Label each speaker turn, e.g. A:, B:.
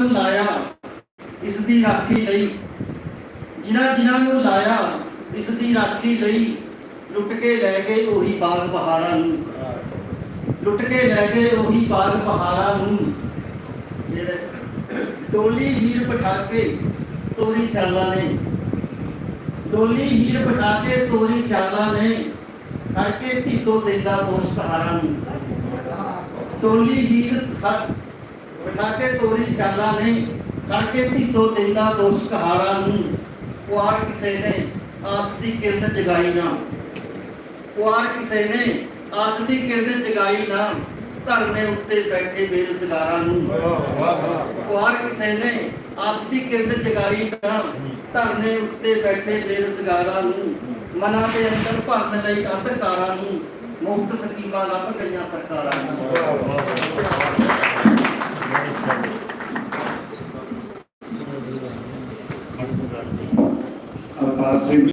A: ਨੂੰ ਲਾਇਆ ਇਸ ਦੀ ਰਾਖੀ ਲਈ। ਜਿਨ੍ਹਾਂ ਜਿਨ੍ਹਾਂ ਨੂੰ ਲਾਇਆ ਇਸ ਦੀ ਰਾਖੀ ਲਈ ਲੁੱਟ ਕੇ ਲੈ ਗਏ ਉਹੀ ਬਾਗ ਬਹਾਰਾਂ ਨੂੰ। ਲੁੱਟ ਕੇ ਲੈ ਗਏ ਉਹੀ ਬਾਗ ਬਹਾਰਾਂ ਨੂੰ। ਜਿਹੜੇ ਡੋਲੀ ਹੀਰ ਬਿਠਾ ਕੇ ਤੋਰੀ ਸਿਆਲਾਂ ਨੇ। ਡੋਲੀ ਹੀਰ ਬਿਠਾ ਕੇ ਤੋਰੀ ਸਿਆਲਾਂ ਨੇ, ਖੜ ਕੇ ਧੀਤੋ ਦਿੰਦਾ ਦੋਸਤ ਹਾਰਾਂ ਨੂੰ। ਡੋਲੀ ਹੀਰ ਕੇ ਤੋਰੀ ਸਿਆਲਾਂ ਨੇ ਖੜ ਕੇ ਧੀਤੋ ਦਿੰਦਾ ਦੋਸਤ ਹਾਰਾਂ ਨੂੰ। ਕੁਆਰ ਕਿਸੇ ਨੇ ਆਸ ਦੀ ਕਿਰਨ ਜਗਾਈ ਨਾ। ਕੁਆਰ ਕਿਸੇ ਨੇ ਆਸ ਦੀ ਕਿਰਨ ਜਗਾਈ ਨਾ ਧਰਨੇ ਉੱਤੇ ਬੈਠੇ ਬੇਰੁਜ਼ਗਾਰਾਂ ਨੂੰ। ਕੁਆਰ ਕਿਸੇ ਨੇ ਆਸ ਦੀ ਕਿਰਨ ਜਗਾਈ ਨਾ ਧਰਨੇ ਉੱਤੇ ਬੈਠੇ ਬੇਰੁਜ਼ਗਾਰਾਂ ਨੂੰ। ਮਨਾਂ ਦੇ ਅੰਦਰ ਭਰਨ ਲਈ ਅੰਧਕਾਰਾਂ ਨੂੰ ਮੁਫਤ ਸਕੀਮਾਂ ਲੱਭ ਗਈਆਂ ਸਰਕਾਰਾਂ ਨੂੰ।
B: కడుపు